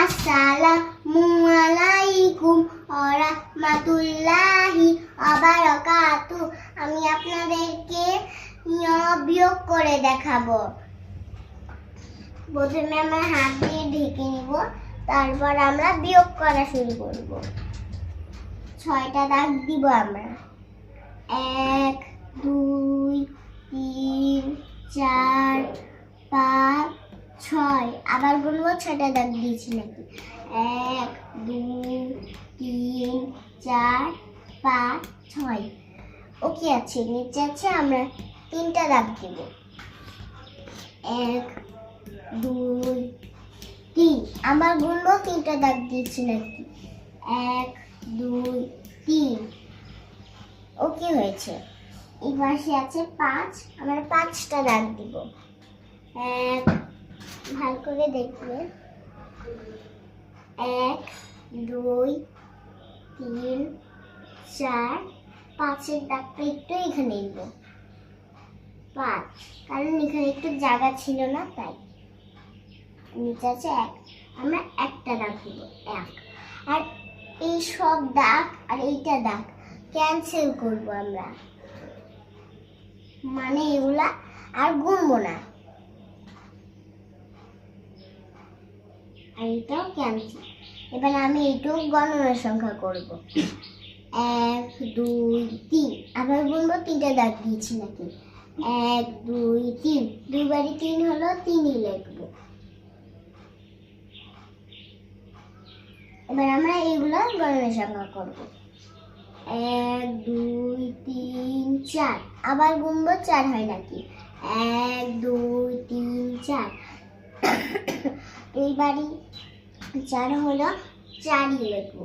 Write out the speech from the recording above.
আসসালামু আলাইকুম ওরহমাতুল্লাহি ওয়াবারাকাতু আমি আপনাদেরকে বিয়োগ করে দেখাবো। প্রথমে আমরা হাত দিয়ে ঢেকে নিব, তারপর আমরা বিয়োগ করা শুরু করব। ছয়টা দাগ দিব আমরা এক দুই তিন চার পাঁচ ছয় আবার বলব ছয়টা দাগ দিয়েছি নাকি? এক, দুই, তিন, চার, পাঁচ, ছয়। ওকে আছে? নিচে আছে, আমরা তিনটা দাগ দিব। এক, দুই, তিন। আমার গুনবো, তিনটা দাগ দিয়েছি নাকি? এক, দুই, তিন। ওকে হয়েছে? এই পাশে আছে পাঁচ, আমরা পাঁচটা দাগ দিব। এক করে দেখবে। এক, দুই, তিন, চার, পাঁচের দাগটা একটু এখানে দিব পাঁচ, কারণ এখানে একটু জায়গা ছিল না, তাই। নিচে আছে এক, আমরা একটা দাগ দিব এক। আর এই সব দাগ আর এইটা দাগ ক্যান্সেল করব আমরা। মানে এগুলা আর গুনবো না। আর এটাও ক্যান্সেল এবার আমি এইটাও গণনার সংখ্যা করব। এক, দুই, তিন। আবার গুনবো, তিনটা দাগ দিয়েছি নাকি? এক, দুই, তিন। দুইবারই তিন হলো, তিনই লিখব। এবার আমরা এগুলো গণনা সংখ্যা করব। এক, দুই, তিন, চার। আবার গুনবো, চার হয় নাকি? এক, দুই, তিন, চার। এইবারই চার হলো চারই লিখব